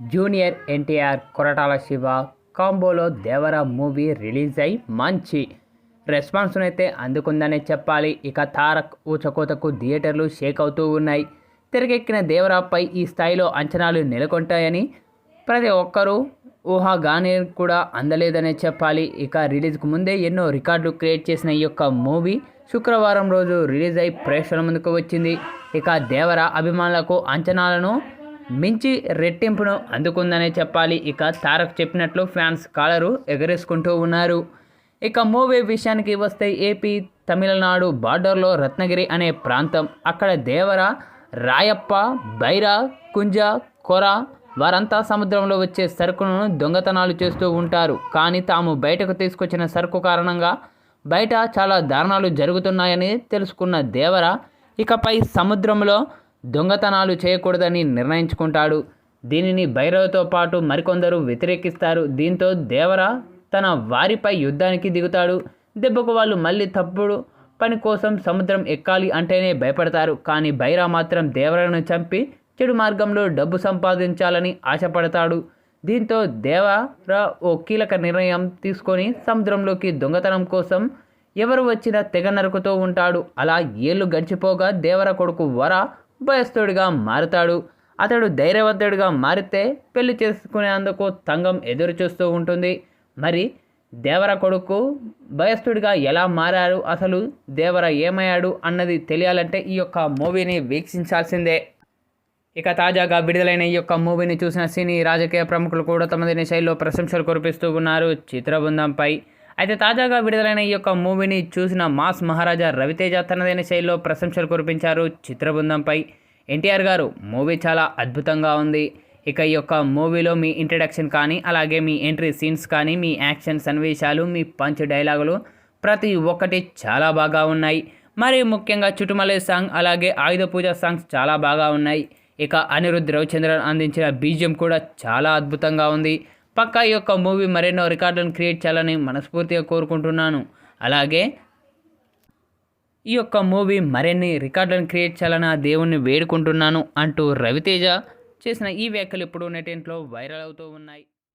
Junior NTR Koratala Siva కాంబోలో Devara movie release అయి మంచి రెస్పాన్స్ను అయితే అందుకుందనే చెప్పాలి. ఇక తారక్ ఊచకోతకు థియేటర్లు షేక్ అవుతూ ఉన్నాయి. తిరగెక్కిన దేవరాపై ఈ స్థాయిలో అంచనాలు నెలకొంటాయని ప్రతి ఒక్కరూ ఊహాగానే కూడా అందలేదనే చెప్పాలి. ఇక రిలీజ్కు ముందే ఎన్నో రికార్డులు క్రియేట్ చేసిన ఈ యొక్క మూవీ శుక్రవారం రోజు రిలీజ్ అయి ప్రేక్షకుల ముందుకు వచ్చింది. ఇక దేవర అభిమానులకు అంచనాలను మించి రెట్టింపును అందుకుందనే చెప్పాలి. ఇక తారక్ చెప్పినట్లు ఫ్యాన్స్ కాలరు ఎగరేసుకుంటూ ఉన్నారు. ఇక మూవీ విషయానికి వస్తే ఏపీ తమిళనాడు బార్డర్లో రత్నగిరి అనే ప్రాంతం. అక్కడ దేవర రాయప్ప బైరా కుంజ కొర వారంతా సముద్రంలో వచ్చే సరుకులను దొంగతనాలు చేస్తూ ఉంటారు. కానీ తాము బయటకు తీసుకొచ్చిన సరుకు కారణంగా బయట చాలా దారుణాలు జరుగుతున్నాయని తెలుసుకున్న దేవర ఇకపై సముద్రంలో దొంగతనాలు చేయకూడదని నిర్ణయించుకుంటాడు. దీనిని భైరవతో పాటు మరికొందరు వ్యతిరేకిస్తారు. దీంతో దేవర తన వారిపై యుద్ధానికి దిగుతాడు. దెబ్బకు వాళ్ళు మళ్ళీ తప్పుడు పని కోసం సముద్రం ఎక్కాలి అంటేనే భయపడతారు. కానీ బైరా మాత్రం దేవరను చంపి చెడు మార్గంలో డబ్బు సంపాదించాలని ఆశపడతాడు. దీంతో దేవర ఓ కీలక నిర్ణయం తీసుకొని సముద్రంలోకి దొంగతనం కోసం ఎవరు వచ్చినా తెగ నరుకుతూ ఉంటాడు. అలా ఏళ్ళు గడిచిపోగా దేవర కొడుకు వర భయస్థుడిగా మారుతాడు. అతడు ధైర్యవంతుడిగా మారితే పెళ్ళి చేసుకునేందుకు తంగం ఎదురు చూస్తూ ఉంటుంది. మరి దేవర కొడుకు భయస్థుడిగా ఎలా మారాడు అసలు దేవర ఏమయ్యాడు అన్నది తెలియాలంటే ఈ యొక్క మూవీని వీక్షించాల్సిందే. ఇక తాజాగా విడుదలైన ఈ యొక్క మూవీని చూసిన సినీ రాజకీయ ప్రముఖులు కూడా తమదిని శైలిలో ప్రశంసలు కురిపిస్తూ ఉన్నారు. చిత్రబృందంపై అయితే తాజాగా విడుదలైన ఈ యొక్క మూవీని చూసిన మాస్ మహారాజా రవితేజ తనదైన శైలిలో ప్రశంసలు కురిపించారు చిత్రబృందంపై. ఎన్టీఆర్ గారు మూవీ చాలా అద్భుతంగా ఉంది. ఇక ఈ యొక్క మూవీలో మీ ఇంట్రడక్షన్ కానీ అలాగే మీ ఎంట్రీ సీన్స్ కానీ మీ యాక్షన్ సన్నివేశాలు మీ పంచ్ డైలాగులు ప్రతి ఒక్కటి చాలా బాగా ఉన్నాయి. మరి ముఖ్యంగా చుట్టుమలే సాంగ్ అలాగే ఆయుధ పూజ సాంగ్స్ చాలా బాగా ఉన్నాయి. ఇక అనిరుద్ధ్ రవిచంద్రన్ అందించిన బీజియం కూడా చాలా అద్భుతంగా ఉంది. పక్కా ఈ యొక్క మూవీ మరెన్నో రికార్డులను క్రియేట్ చేయాలని మనస్ఫూర్తిగా కోరుకుంటున్నాను. అలాగే ఈ యొక్క మూవీ మరిన్ని రికార్డులను క్రియేట్ చేయాలని ఆ దేవుణ్ణి వేడుకుంటున్నాను అంటూ రవితేజ చేసిన ఈ వ్యాఖ్యలు ఇప్పుడు నెటింట్లో వైరల్ అవుతూ ఉన్నాయి.